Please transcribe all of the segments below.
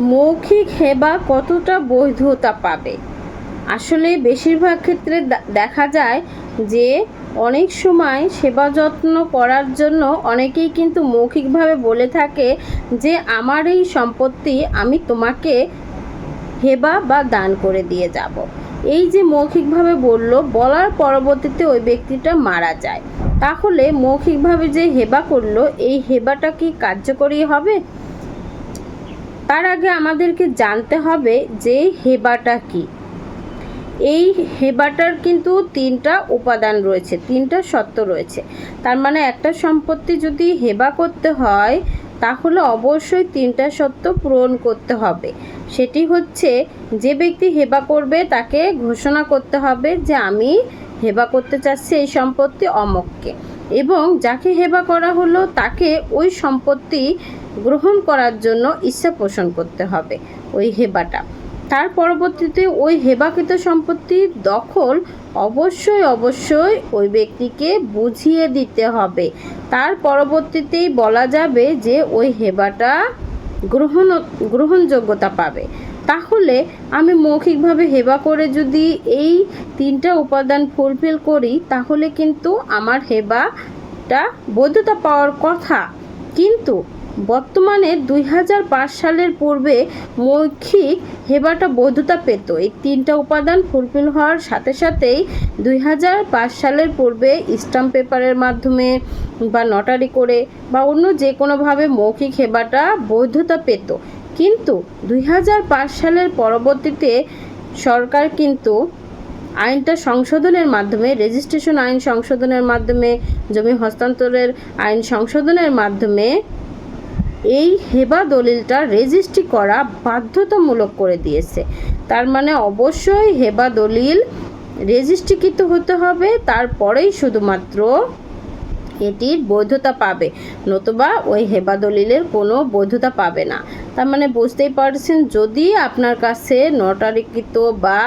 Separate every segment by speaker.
Speaker 1: মৌখিক হেবা কতটা বৈধতা পাবে? আসলে বেশিরভাগ ক্ষেত্রে দেখা যায় যে অনেক সময় সেবা যত্ন করার জন্য অনেকেই কিন্তু মৌখিকভাবে বলে থাকে যে, আমার এই সম্পত্তি আমি তোমাকে হেবা বা দান করে দিয়ে যাব। এই যে মৌখিকভাবে বলল, বলার পরবর্তীতে ওই ব্যক্তিটা মারা যায়। তাহলে মৌখিকভাবে যে হেবা করল, এই হেবাটা কি কার্যকরী হবে? তার আগে আমাদেরকে জানতে হবে যে হেবাটা কি। এই হেবাটার কিন্তু তিনটা উপাদান রয়েছে, তিনটা সত্য রয়েছে। তার মানে একটা সম্পত্তি যদি হেবা করতে হয়, তাহলে অবশ্যই তিনটা সত্য পূরণ করতে হবে। সেটি হচ্ছে, যে ব্যক্তি হেবা করবে, তাকে ঘোষণা করতে হবে যে আমি হেবা করতে চাচ্ছি এই সম্পত্তি অমককে। এবং যাকে হেবা করা হলো, তাকে ওই সম্পত্তি গ্রহণ করার জন্য ইচ্ছা পোষণ করতে হবে ওই হেবাটা। তার পরবর্তীতে ওই হেবাকৃত সম্পত্তির দখল অবশ্যই অবশ্যই ওই ব্যক্তিকে বুঝিয়ে দিতে হবে। তার পরবর্তীতেই বলা যাবে যে ওই হেবাটা গ্রহণ, গ্রহণযোগ্যতা পাবে। তাহলে আমি মৌখিকভাবে হেবা করে যদি এই তিনটা উপাদান ফুলফিল করি, তাহলে কিন্তু আমার হেবাটা বৈধতা পাওয়ার কথা। কিন্তু বর্তমানে দুই হাজার পাঁচ সালের পূর্বে মৌখিক হেবাটা বৈধতা পেত। এই তিনটা উপাদান ফুলফিল হওয়ার সাথে সাথেই দুই হাজার পাঁচ সালের পূর্বে স্টাম্প পেপারের মাধ্যমে বা নটারি করে বা অন্য যে কোনোভাবে মৌখিক হেবাটা বৈধতা পেত। কিন্তু দুই হাজার পাঁচ সালের পরবর্তীতে সরকার কিন্তু আইনটা সংশোধনের মাধ্যমে রেজিস্ট্রেশন আইন সংশোধনের মাধ্যমে, জমি হস্তান্তরের আইন সংশোধনের মাধ্যমে এই হেবা দলিলটা রেজিস্ট্রি করা বাধ্যতামূলক করে দিয়েছে। তার মানে অবশ্যই হেবা দলিল রেজিস্ট্রিকৃত হতে হবে, তারপরেই শুধুমাত্র এটির বৈধতা পাবে, নতুবা ওই হেবা দলিলের কোনো বৈধতা পাবে না। তার মানে বুঝতেই পারছেন, যদি আপনার কাছে নটারিকৃত বা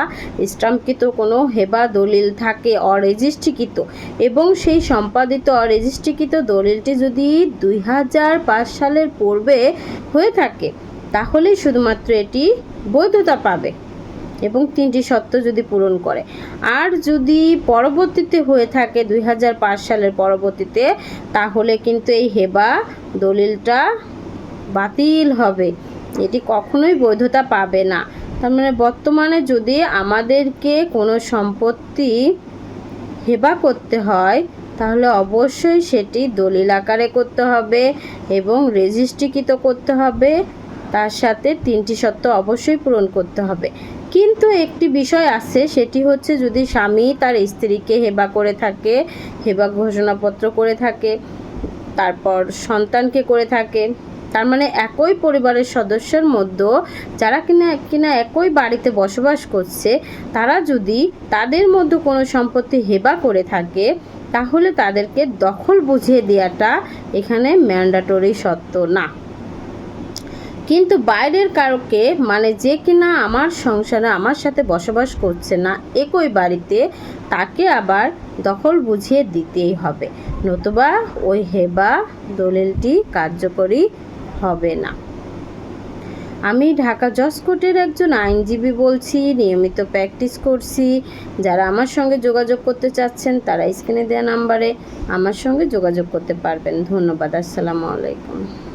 Speaker 1: স্টাম্পকৃত কোনো হেবা দলিল থাকে, অরেজিস্ট্রিকৃত, এবং সেই সম্পাদিত অরেজিস্ট্রিকৃত দলিলটি যদি দুই হাজার পাঁচ সালের পূর্বে হয়ে থাকে, তাহলেই শুধুমাত্র এটি বৈধতা পাবে। এবং তিনটি শর্ত যদি পূরণ করে। আর যদি পরবর্তীতে হয়ে থাকে দুই হাজার পাঁচ সালের পরবর্তীতে, তাহলে কিন্তু এই হেবা দলিলটা বাতিল হবে। এটি কখনোই বৈধতা পাবে না। তার মানে বর্তমানে যদি আমাদেরকে কোনো সম্পত্তি হেবা করতে হয়, তাহলে অবশ্যই সেটি দলিল আকারে করতে হবে এবং রেজিস্ট্রিকৃত করতে হবে। তার সাথে তিনটি শর্ত অবশ্যই পূরণ করতে হবে। কিন্তু একটি বিষয় আছে, সেটি হচ্ছে যদি স্বামী তার স্ত্রীকে হেবা করে থাকে, হেবা ঘোষণাপত্র করে থাকে, তারপর সন্তানকে করে থাকে, তার মানে একই পরিবারের সদস্যের মধ্যে যারা কিনা কিনা একই বাড়িতে বসবাস করছে, তারা যদি তাদের মধ্যে কোনো সম্পত্তি হেবা করে থাকে, তাহলে তাদেরকে দখল বুঝিয়ে দেওয়াটা এখানে ম্যান্ডাটরি সত্য না। কিন্তু বাইরের কারোকে মানে যে কিনা আমার সংসারে, আমার সাথে বসবাস করছে না, একই বাড়িতে, তাকে আবার দখল বুঝিয়ে দিতেই হবে। নতুবা ওই হেবা দলিলটি কার্যকরী হবে না। আমি ঢাকা জজ কোর্টের একজন আইনজীবী বলছি, নিয়মিত প্র্যাকটিস করছি। যারা আমার সঙ্গে যোগাযোগ করতে চাচ্ছেন, তারা স্ক্রিনে দেওয়া নাম্বারে আমার সঙ্গে যোগাযোগ করতে পারবেন। ধন্যবাদ, আসসালামু আলাইকুম।